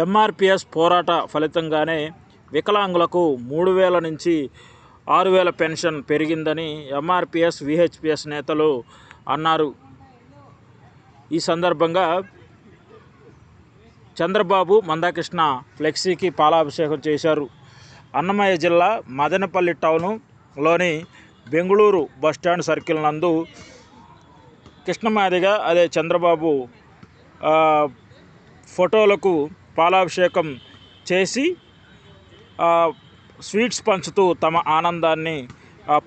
ఎంఆర్పిఎస్ పోరాట ఫలితంగానే వికలాంగులకు మూడు వేల నుంచి ఆరు వేల పెన్షన్ పెరిగిందని ఎంఆర్పిఎస్ విహెచ్పిఎస్ నేతలు అన్నారు. ఈ సందర్భంగా చంద్రబాబు మందాకృష్ణ ఫ్లెక్సీకి పాలాభిషేకం చేశారు. అన్నమయ్య జిల్లా మదనపల్లి టౌన్లోని బెంగళూరు బస్టాండ్ సర్కిల్ నందు కృష్ణమాదిగా అదే చంద్రబాబు ఫోటోలకు పాలాభిషేకం చేసి స్వీట్స్ పంచుతూ తమ ఆనందాన్ని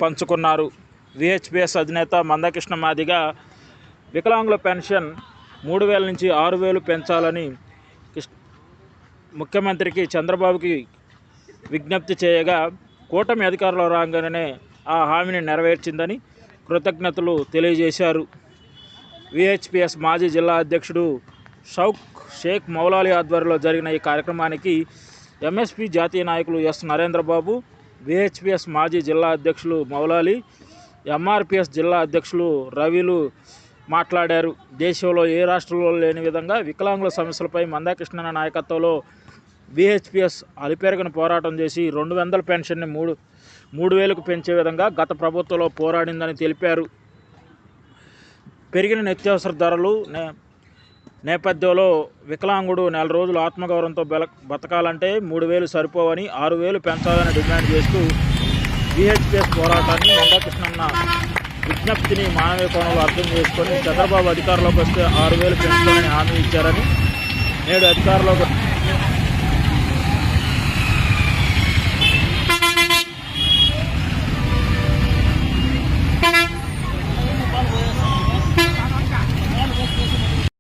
పంచుకున్నారు. విహెచ్పిఎస్ అధినేత మందకృష్ణ మాదిగా వికలాంగుల పెన్షన్ మూడు వేల నుంచి ఆరు వేలు పెంచాలని ముఖ్యమంత్రికి చంద్రబాబుకి విజ్ఞప్తి చేయగా కూటమి అధికారంలో రాగానే ఆ హామీని నెరవేర్చిందని కృతజ్ఞతలు తెలియజేశారు. విహెచ్పిఎస్ మాజీ జిల్లా అధ్యక్షుడు షౌక్ షేక్ మౌలాలి ఆధ్వర్యంలో జరిగిన ఈ కార్యక్రమానికి ఎంఎస్పి జాతీయ నాయకులు ఎస్ నరేంద్రబాబు విహెచ్పిఎస్ మాజీ జిల్లా అధ్యక్షులు మౌలాలి ఎంఆర్పిఎస్ జిల్లా అధ్యక్షులు రవిలు మాట్లాడారు. దేశంలో ఏ రాష్ట్రంలో లేని విధంగా వికలాంగుల సమస్యలపై మందాకృష్ణ నాయకత్వంలో విహెచ్పిఎస్ అలిపెరగని పోరాటం చేసి రెండు వందల పెన్షన్ని మూడు మూడు వేలకు పెంచే విధంగా గత ప్రభుత్వంలో పోరాడిందని తెలిపారు. పెరిగిన నిత్యావసర ధరలు నే నేపథ్యంలో వికలాంగుడు నెల రోజులు ఆత్మగౌరవంతో బెల బతకాలంటే మూడు వేలు సరిపోవని ఆరు వేలు పెంచాలని డిమాండ్ చేస్తూ విహెచ్పిఎస్ పోరాటాన్ని మందాకృష్ణన్న విజ్ఞప్తిని మానవీయ కోణంలో అర్థం చేసుకొని చంద్రబాబు అధికారంలోకి వస్తే ఆరు వేలు పెంచుతామని హామీ ఇచ్చారని నేడు అధికారంలోకి